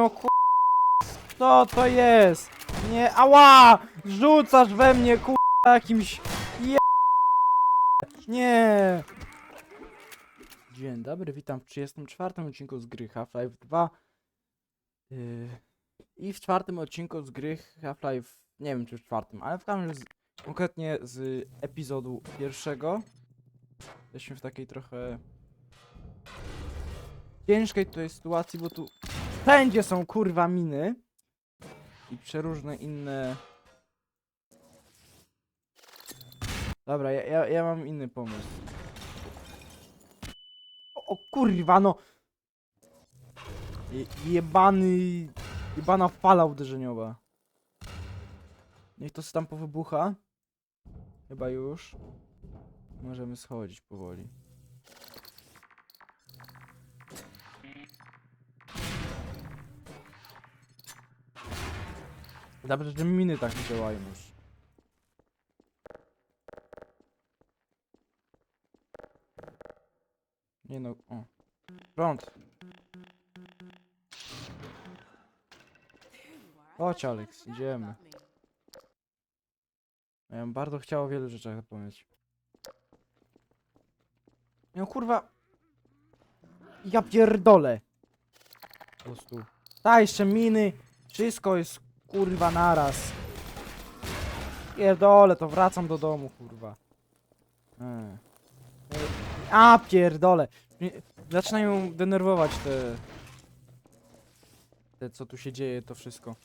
no ku... Co to jest? Nie, ała! Rzucasz we mnie ku... jakimś... Je... Nie! Dzień dobry, witam w 34 odcinku z gry Half-Life 2. Yy, I w czwartym odcinku z gry Half-Life, nie wiem czy w czwartym, ale w każdym z, konkretnie z epizodu pierwszego. Jesteśmy w takiej trochę ciężkiej tutaj sytuacji, bo tu wszędzie są kurwa miny i przeróżne inne. Dobra, ja, ja, ja mam inny pomysł. O, o kurwa, no! Je, jebany. Jebana fala uderzeniowa. Niech to się tam powybucha. Chyba już. Możemy schodzić powoli. Dobrze, że miny tak działają już. Nie no, o. Prąd. Chodź Alex, idziemy. Ja bym bardzo chciał o wielu rzeczach zapomnieć. No kurwa. Ja pierdolę. Po prostu. Ta jeszcze miny. Wszystko jest kurwa naraz. Pierdolę, to wracam do domu, kurwa. E. A pierdolę. Zaczynają denerwować te... Te co tu się dzieje, to wszystko.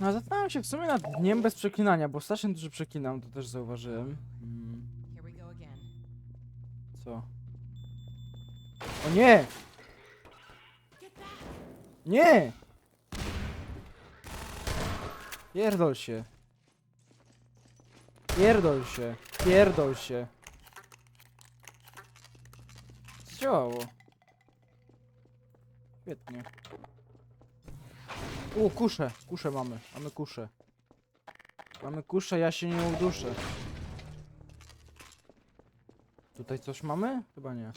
No zastanawiam się w sumie nad dniem bez przeklinania, bo strasznie dużo przeklinam, to też zauważyłem. Mm, again. co? O nie! Nie! Pierdol się. Pierdol się. Pierdol się. Zdziałało. Świetnie. U, kuszę. Kuszę mamy. Mamy kuszę. Mamy kuszę, ja się nie uduszę. Tutaj coś mamy? Chyba nie.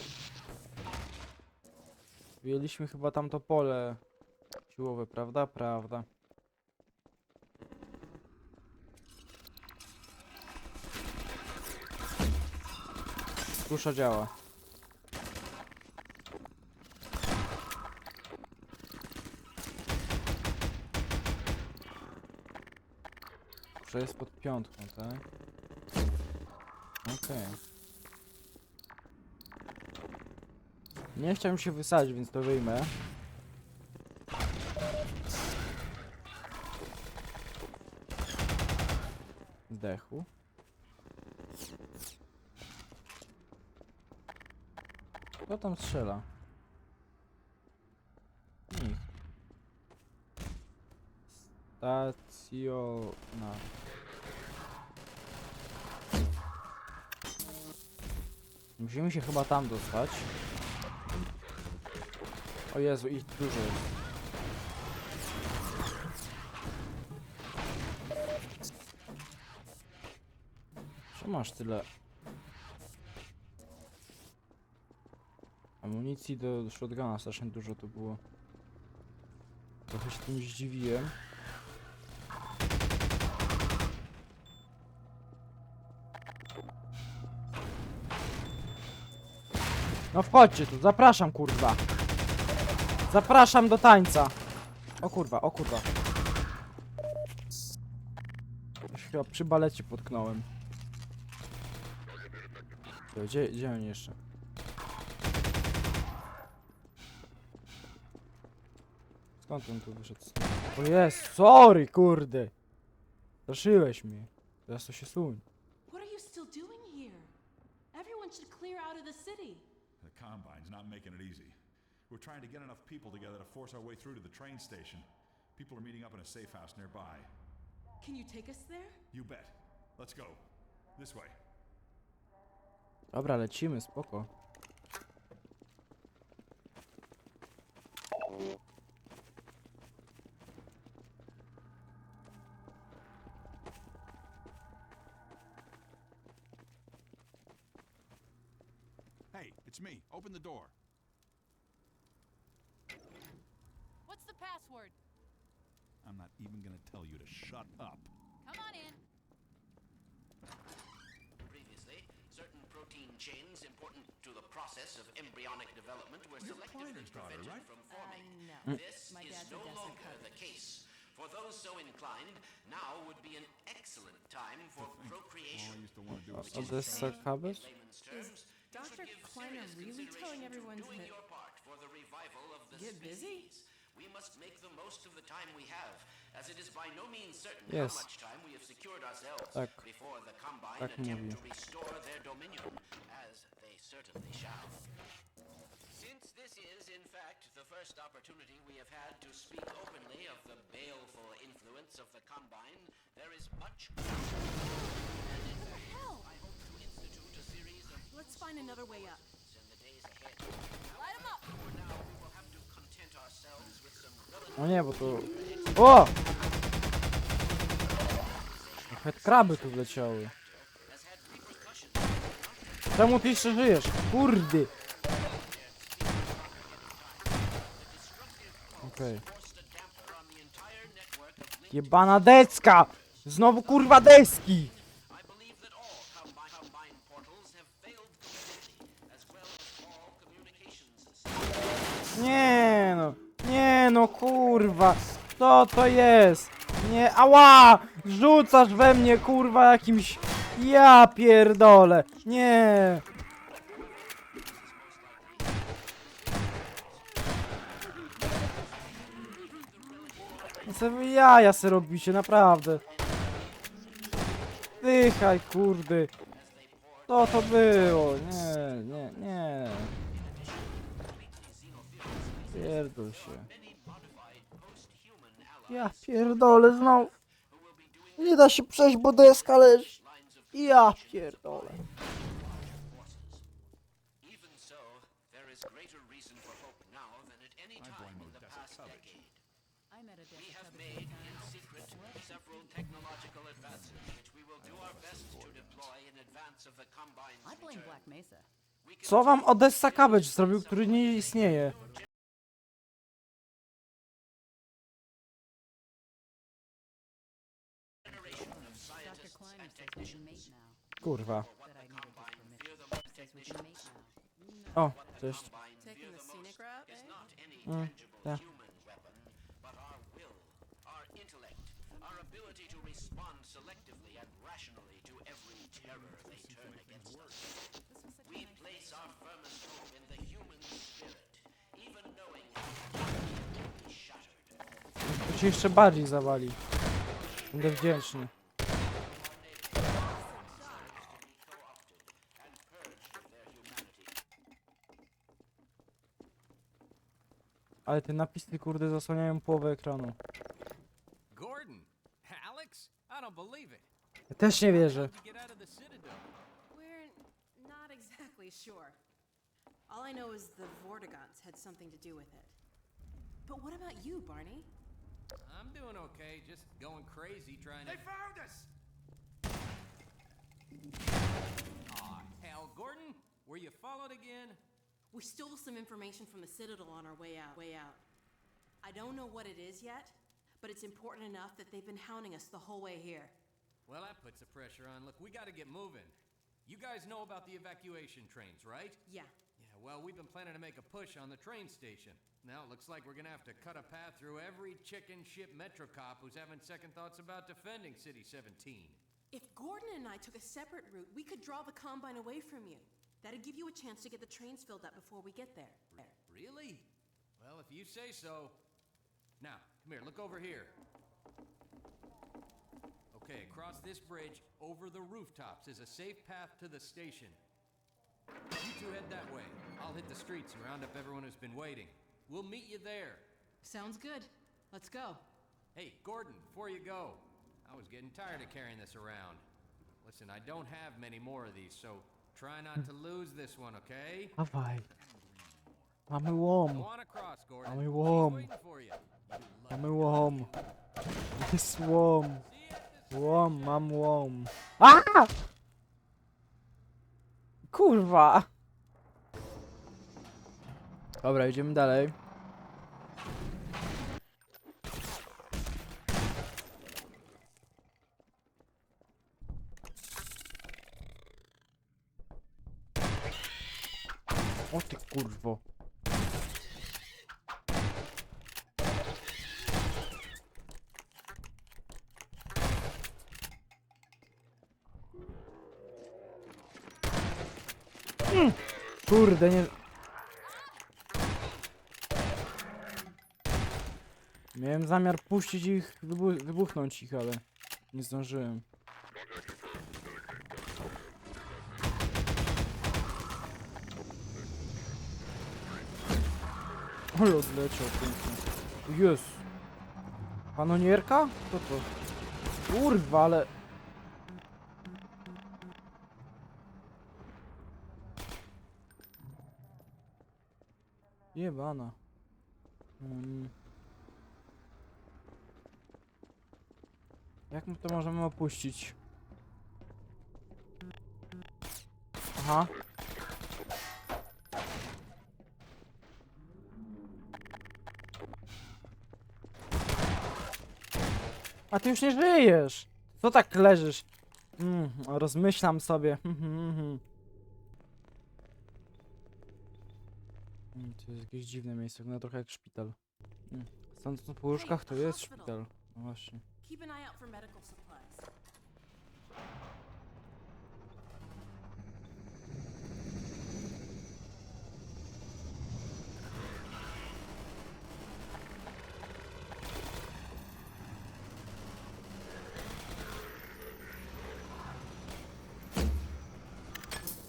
Wyjęliśmy chyba tamto pole siłowe, prawda? Prawda. Kusza działa. Kusza jest pod piątką, tak? Okej. Nie chciałem się wysadzić, więc to wyjmę. Kto tam strzela? Nikt. Stacjona. Musimy się chyba tam dostać. O Jezu, ich dużo jest. Czemu masz tyle? Amunicji do, shotguna strasznie dużo to było. Trochę się tym zdziwiłem. No wchodźcie tu, zapraszam kurwa. Zapraszam do tańca. O kurwa, o kurwa. Się chyba przy balecie potknąłem. Gdzie, gdzie oni jeszcze? Skąd on tu wyszedł? O jest, sorry kurde. Straszyłeś mnie. Teraz to się suń. What are you still doing here? Everyone should clear out of the city. The Combine's not making it easy. We're trying to get enough people together to force our way through to the train station. People are meeting up in a safe house nearby. Can you take us there? You bet. Let's go. This way. Dobra, lecimy, spoko. Hey, it's me. Open the door. What's the password? I'm not even gonna tell you to shut up. Come on in. Previously, certain protein chains important to the process of embryonic development were selectively prevented right? from forming. no. This My is no longer Covey. the case. For those so inclined, now would be an excellent time for All procreation. I used to want to do was Odessa Cabbage? In layman's terms, this Dr. would give Kleiner really telling consideration to everyone doing to your part for the revival of the get busy? We must make the most of the time we have, as it is by no means certain Yes. how much time we have secured ourselves Tak. before the Combine Tak attempt mówi. to restore their dominion, as they certainly shall. Since this is, in fact, the first opportunity we have had to speak openly of the baleful influence of the Combine, there is much Let's find another way up. Light 'em up! For now, we will have to content ourselves with some relative O nie, bo to... O! Nawet kraby tu wleciały. Czemu ty jeszcze żyjesz? Kurdy! Okej. Jebana decka! Znowu kurwa deski! No kurwa! Co to jest? Nie, ała! Rzucasz we mnie kurwa jakimś... Ja pierdolę! Nie! No Co wy jaja se robicie, naprawdę. Dychaj, kurde. Co to było? Nie, nie, nie. Pierdol się. Ja pierdolę znowu. Nie da się przejść, bo deska leży. Ja pierdolę. Even so, there is greater reason for hope it can be shattered. To ci jeszcze bardziej zawali. Będę wdzięczny. Ale te napisy kurde zasłaniają połowę ekranu. Gordon? Alex? I don't believe it. Ja też nie wierzę. How'd you get out of the Citadel? We're not exactly sure. All I know is the Vortigons had something to do with it. But what about you, Barney? I'm doing okay, just going crazy trying to. found us! Aw, hell, Gordon? Were you followed again? We stole some information from the Citadel on our way out. Way out. I don't know what it is yet, but it's important enough that they've been hounding us the whole way here. Well, that puts the pressure on. Look, we gotta get moving. You guys know about the evacuation trains, right? Yeah. Yeah, well, we've been planning to make a push on the train station. Now it looks like we're gonna have to cut a path through every chicken ship Metro cop who's having second thoughts about defending City 17. If Gordon and I took a separate route, we could draw the Combine away from you. That'd give you a chance to get the trains filled up before we get there. There. Really? Well, if you say so. Now, come here, look over here. Okay, across this bridge, over the rooftops, is a safe path to the station. You two head that way. I'll hit the streets and round up everyone who's been waiting. We'll meet you there. Sounds good. Let's go. Hey, Gordon, before you go, I was getting tired of carrying this around. Listen, I don't have many more of these, so try not to lose this one, okay? Dawaj. Mamy Go łom. on across, Gordon. Mamy łom. waiting for you. You Mamy łom. Jest łom. See you at the Łom, mam łom. A! Kurwa. Dobra, idziemy dalej. O ty kurwo. Mm, Kurde, nie... Miałem zamiar puścić ich, wybu wybuchnąć ich, ale nie zdążyłem. Ale odleciał pięknie. Jest. Kanonierka? Co to? Kurwa, ale... Jebana. Mm. Jak my to możemy opuścić? Aha. A ty już nie żyjesz! Co tak leżysz? Mm, rozmyślam sobie. Mm, to jest jakieś dziwne miejsce, no trochę jak szpital. Mm. Stąd po łóżkach to jest szpital. No właśnie. Keep an eye out for medical supplies.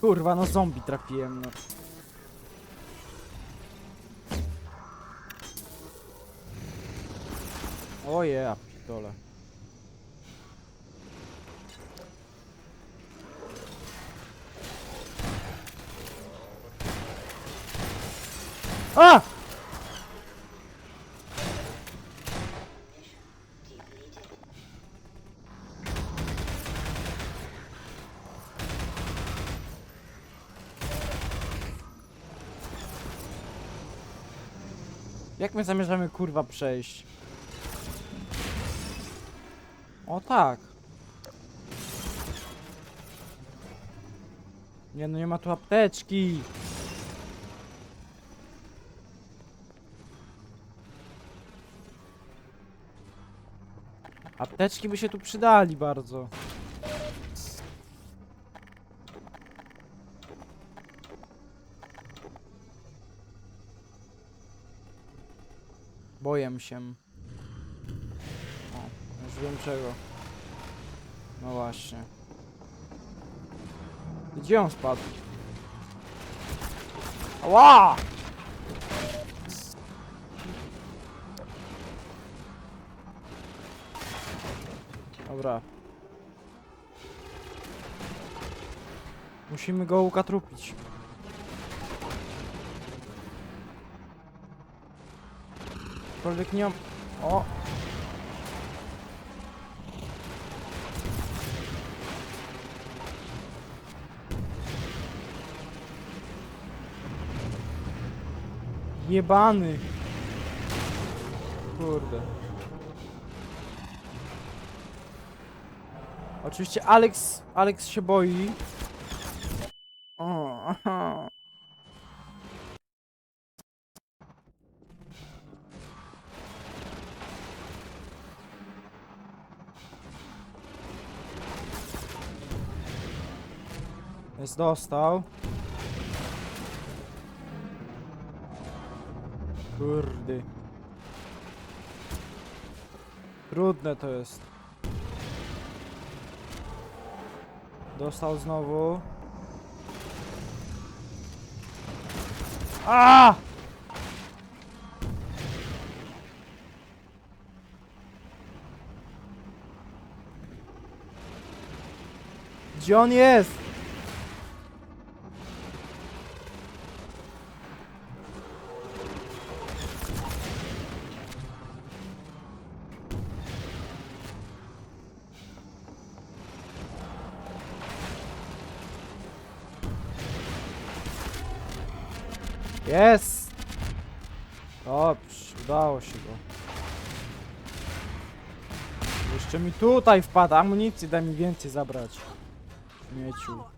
Kurwa, no zombie trafiłem, no. Oje, a pitole. A! Jak my zamierzamy kurwa przejść? O tak. Nie no nie ma tu apteczki. Apteczki by się tu przydali bardzo. Boję się. Wiem czego. No właśnie. Gdzie on spadł? Ała! Dobra. Musimy go ukatrupić. Aczkolwiek nie. O! Jebany! Kurde. Oczywiście Alex, Alex się boi. O, aha. Jest dostał. Kurde. Trudne to jest. Dostał znowu. A! Gdzie on jest? Jest! Dobrze, udało się go. Jeszcze mi tutaj wpada amunicji, daj mi więcej zabrać. Śmieciu. Real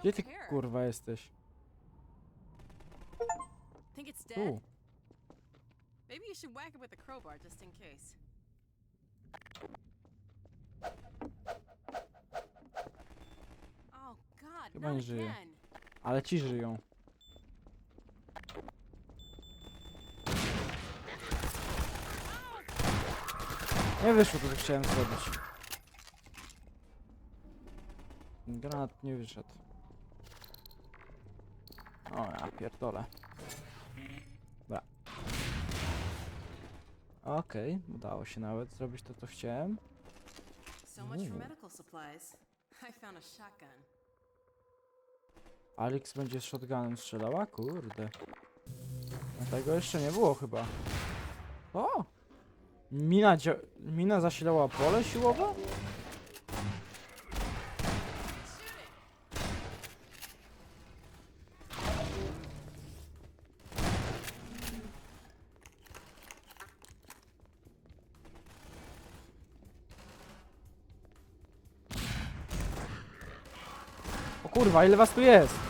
Gdzie ty kurwa jesteś? Think it's dead? Tu. Maybe you should whack it with a crowbar just in case. Chyba nie żyje. Ale ci żyją. Nie wyszło to, co chciałem zrobić. Granat nie wyszedł. O, ja pierdolę. Dobra. Okej, udało się nawet zrobić to, co chciałem. So much for Ooh. medical supplies. I found a shotgun. Alex będzie shotgunem strzelała? Kurde. No tego jeszcze nie było chyba. O! Mina, mina zasilała pole siłowe? O kurwa, ile was tu jest?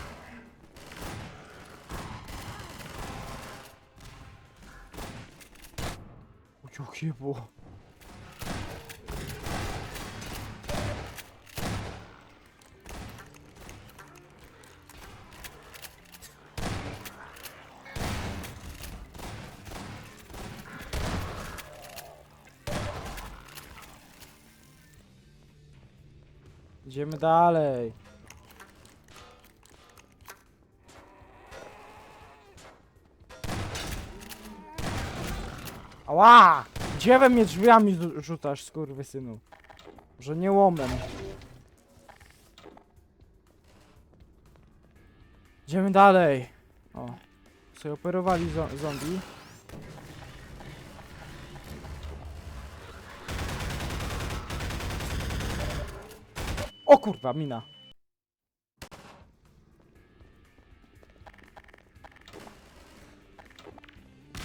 Było? Idziemy dalej. Ała! Gdzie we mnie drzwiami rzu- rzucasz, skurwysynu? Że nie łomem. Idziemy dalej. O. Sobie operowali zo zombie. O kurwa, mina.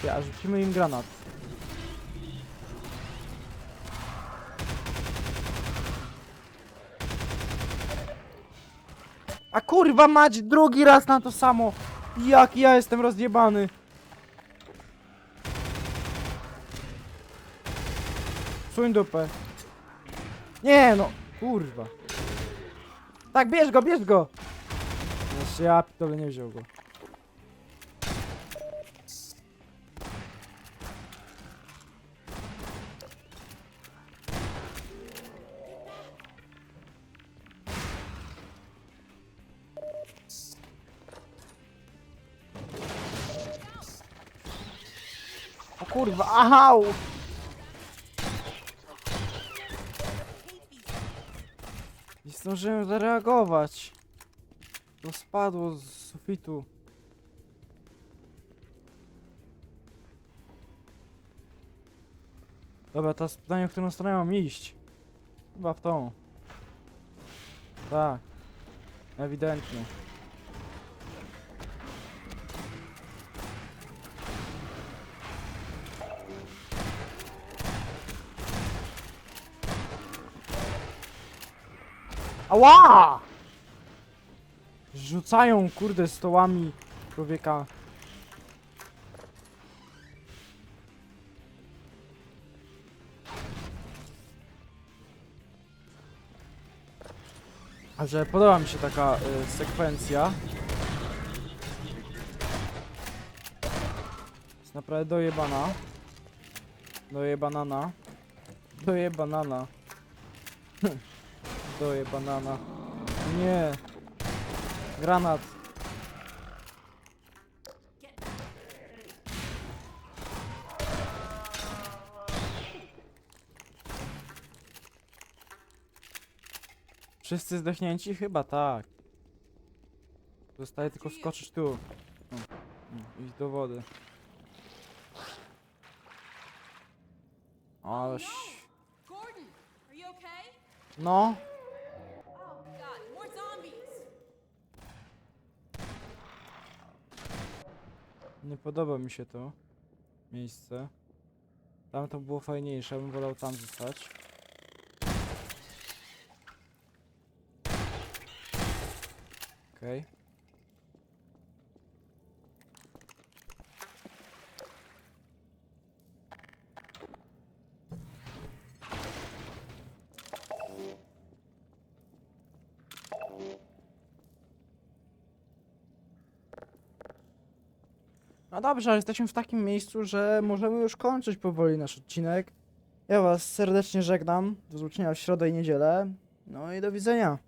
Ja, rzucimy im granat. A kurwa mać drugi raz na to samo. Jak ja jestem rozjebany. Suń dupę. Nie no, kurwa. Tak, bierz go, bierz go. Jeszcze ja pitole nie wziął go. Kurwa, ahał! Nie zdążyłem zareagować. To spadło z sufitu. Dobra, teraz pytanie, w którą stronę mam iść. Chyba w tą. Tak. Ewidentnie. Ała! Rzucają, kurde, stołami człowieka. A że podoba mi się taka y, sekwencja. Jest naprawdę dojebana. Dojebanana. Dojebanana. Dojebanana. Nie. Granat. Wszyscy zdechnięci? Chyba tak. Zostaje tylko skoczyć tu. Iść do wody. Ale... ś- Gordon, are you okay? No. Nie podoba mi się to miejsce. Tam to było fajniejsze, bym wolał tam zostać. Okej. Okay. No dobrze, ale jesteśmy w takim miejscu, że możemy już kończyć powoli nasz odcinek. Ja was serdecznie żegnam. Do zobaczenia w środę i niedzielę. No i do widzenia.